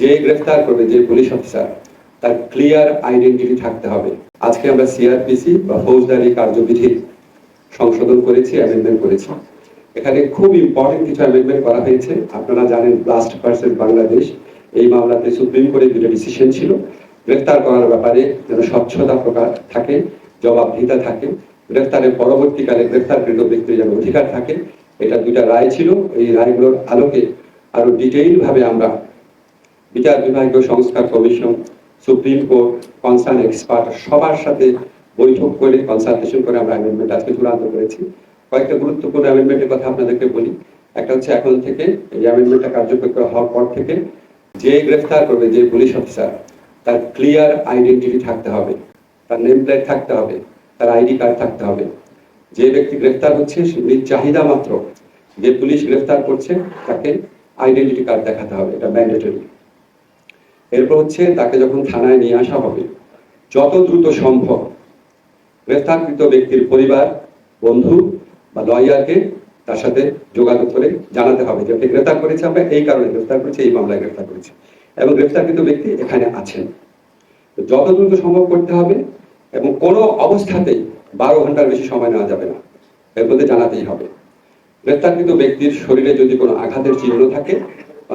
যে গ্রেফতার করবে, যে পুলিশ অফিসার, তার ক্লিয়ার আইডেন্টিটি থাকতে হবে। আজকে আমরা সিআরপিসি বা ফৌজদারি কার্যবিধি সংশোধন করেছি অ্যামেন্ডমেন্ট করেছি। এখানে খুব ইম্পর্টেন্ট কিছু অ্যামেন্ডমেন্ট করা হয়েছে। আপনারা জানেন ব্লাস্ট ভার্সেস বাংলাদেশ এই মামলাতে সুপ্রিম কোর্টের দুটো ডিসিশন ছিল। গ্রেফতার করার ব্যাপারে যেন স্বচ্ছতা প্রকার থাকে, জবাবদিহিতা থাকে। গ্রেফতারের পরবর্তীকালে গ্রেফতারকৃত ব্যক্তির যেন অধিকার থাকে, এটা দুইটা রায় ছিল। এই রায়গুলোর আলোকে আরও ডিটেইল ভাবে আমরা বিচার বিভাগীয় সংস্কার commission, supreme court concern expert সবার সাথে বৈঠক করে কনসালটেশন করে আমরা অ্যামেন্ডমেন্ট আজকে চূড়ান্ত করেছি। কয়েকটা গুরুত্বপূর্ণ অ্যামেন্ডমেন্টের কথা আপনাদেরকে বলি। একটা হচ্ছে এখন থেকে এই অ্যামেন্ডমেন্টটা কার্যকর করা হওয়ার পর থেকে যে গ্রেফতার করবে, যে পুলিশ অফিসার তার ক্লিয়ার আইডেন্টিটি থাকতে হবে, তার নেম প্লেট থাকতে হবে, তার আইডি কার্ড থাকতে হবে। যে ব্যক্তি গ্রেফতার হচ্ছে নিজ চাহিদা মাত্র, যে পুলিশ গ্রেফতার করছে, তাকে আইডেন্টিটি কার্ড দেখাতে হবে, এটা ম্যান্ডেটরি এরপর হচ্ছে তাকে যখন থানায় নিয়ে আসা হবে, যত দ্রুত সম্ভব গ্রেফতারকৃত ব্যক্তির পরিবার, বন্ধু বা লয়ারকে তার সাথে যোগাযোগ করে জানাতে হবে যে গ্রেফতার করেছে, আমরা এই কারণে গ্রেফতার করেছি, এই মামলায় গ্রেফতার করেছি। এবং গ্রেফতারকৃত ব্যক্তি এখানে আছেন। যত দ্রুত সম্ভব করতে হবে এবং কোনো অবস্থাতেই বারো ঘণ্টার বেশি সময় নেওয়া যাবে না। এর মধ্যে জানাতেই হবে। গ্রেফতারকৃত ব্যক্তির শরীরে যদি কোনো আঘাতের চিহ্ন থাকে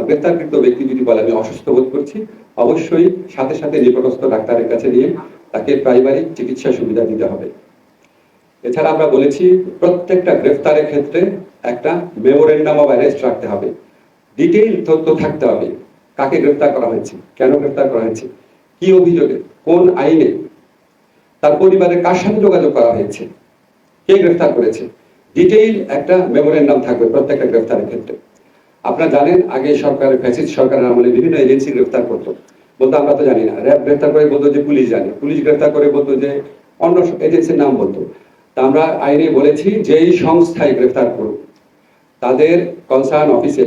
গ্রেফতারকৃত ব্যক্তি যদি বলে, আমি অসুস্থ বোধ করছি, অবশ্যই সাথে সাথে নিকটস্থ ডাক্তারের কাছে নিয়ে তাকে প্রাইমারি চিকিৎসা সুবিধা দিতে হবে। এছাড়া আমরা বলেছি, প্রত্যেকটা গ্রেফতারের ক্ষেত্রে একটা মেমোরেন্ডাম অফ অ্যারেস্ট রাখতে হবে। ডিটেইল তথ্য থাকতে হবে, কাকে গ্রেফতার করা হয়েছে, কেন গ্রেফতার করা হয়েছে, কি অভিযোগে, কোন আইনে, তার পরিবারের কার সাথে যোগাযোগ করা হয়েছে, কে গ্রেফতার করেছে। ডিটেইল একটা মেমোরেন্ডাম থাকবে প্রত্যেকটা গ্রেফতারের ক্ষেত্রে। আপনারা জানেন, আগে সরকারের ফ্যাসিস্ট সরকারের আমলে বিভিন্ন এজেন্সি গ্রেফতার করতো। বলতো, আমরা তো জানি না। র্যাব গ্রেফতার করে বলতো যে পুলিশ জানে। পুলিশ গ্রেফতার করে বলতো যে অন্য এজেন্সির নাম বলতো। তা আমরা আইনে বলেছি যেই সংস্থায় গ্রেফতার করুক তাদের কনসার্ন অফিসে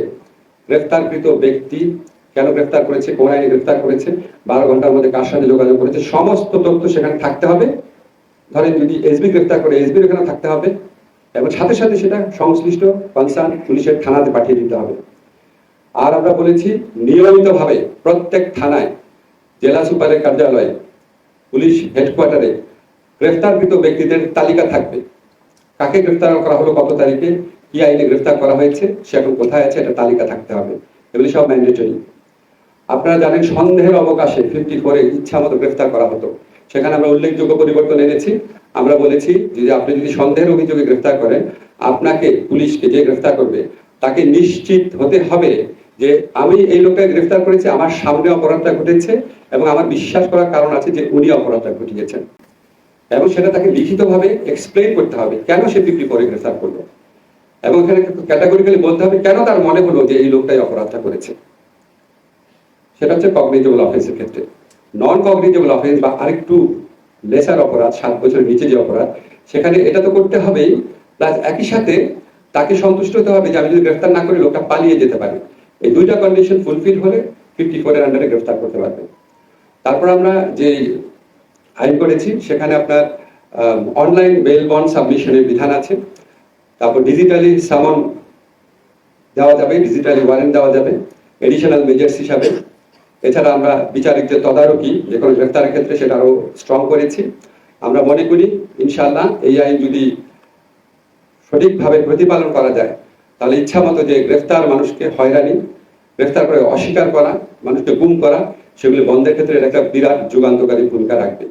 গ্রেফতারকৃত ব্যক্তি কেন গ্রেফতার করেছে, কোন আইনে গ্রেফতার করেছে, বারো ঘণ্টার মধ্যে কার সাথে যোগাযোগ করেছে, সমস্ত তথ্য সেখানে থাকতে হবে। ধরেন যদি এসবি গ্রেফতার করে এসবির ওখানে থাকতে হবে। এবং সাথে সাথে সেটা সংশ্লিষ্ট কনসার্ন পুলিশের থানাতে পাঠিয়ে দিতে হবে। আর আমরা বলেছি নিয়মিতভাবে প্রত্যেক থানায়, জেলা সুপারের কার্যালয়ে, পুলিশ হেডকোয়ার্টারে গ্রেফতারকৃত ব্যক্তিদের তালিকা থাকবে। কাকে গ্রেফতার করা হলো, কত তারিখে, কি আইনে গ্রেফতার করা হয়েছে, সে এখন কোথায় আছে, এটা তালিকা থাকতে হবে। এগুলি সব ম্যান্ডেটরি আপনারা জানেন, সন্দেহের অবকাশে ফিফটি ফোরে ইচ্ছা মতো গ্রেফতার করা হতো। সেখানে আমরা উল্লেখযোগ্য পরিবর্তন এনেছি। আমরা বলেছি যে, আপনি যদি সন্দেহের অভিযোগে গ্রেফতার করেন, আপনাকে পুলিশকে যে গ্রেফতার করবে তাকে নিশ্চিত হতে হবে যে আমি এই লোকটাকে গ্রেফতার করেছি, আমার সামনে অপরাধটা ঘটেছে এবং আমার বিশ্বাস করার কারণ আছে যে উনি অপরাধটা ঘটিয়েছেন। এবং সেটা তাকে লিখিতভাবে এক্সপ্লেন করতে হবে কেন সে ফিফটি ফোরে গ্রেফতার করল। এবং এখানে ক্যাটাগরিক্যালি বলতে হবে কেন তার মনে হলো যে এই লোকটাই অপরাধটা করেছে। সেটা হচ্ছে কগনিজেবল অফেন্সের ক্ষেত্রে। নন কগনিজেবল অফেন্স বা আরেকটু লেসার অপরাধ, সাত বছরের নিচে যে অপরাধ, সেখানে এটা তো করতে হবেই। প্লাস একই সাথে তাকে সন্তুষ্ট হতে হবে যে আমি যদি গ্রেফতার না করি, লোকটা পালিয়ে যেতে পারে। এই দুইটা কন্ডিশন ফুলফিল হলে ফিফটি ফোরের আন্ডারে গ্রেফতার করতে পারবে। তারপর আমরা যে আইন করেছি, সেখানে আপনার অনলাইন বেল বন্ড সাবমিশনের বিধান আছে। তারপর ডিজিটালি সামন দেওয়া যাবে ডিজিটালি ওয়ারেন্ট দেওয়া যাবে এডিশনাল মেজার্স হিসাবে। এছাড়া আমরা বিচারিক যে তদারকি, যে কোনো গ্রেফতারের ক্ষেত্রে সেটা আরও স্ট্রং করেছি। আমরা মনে করি ইনশাল্লাহ এই আইন যদি সঠিকভাবে প্রতিপালন করা যায়, তাহলে ইচ্ছা মতো যে গ্রেফতার মানুষকে হয়রানি, গ্রেফতার করে অস্বীকার করা, মানুষকে গুম করা, সেগুলি বন্ধের ক্ষেত্রে এটা একটা বিরাট যুগান্তকারী ভূমিকা রাখবে।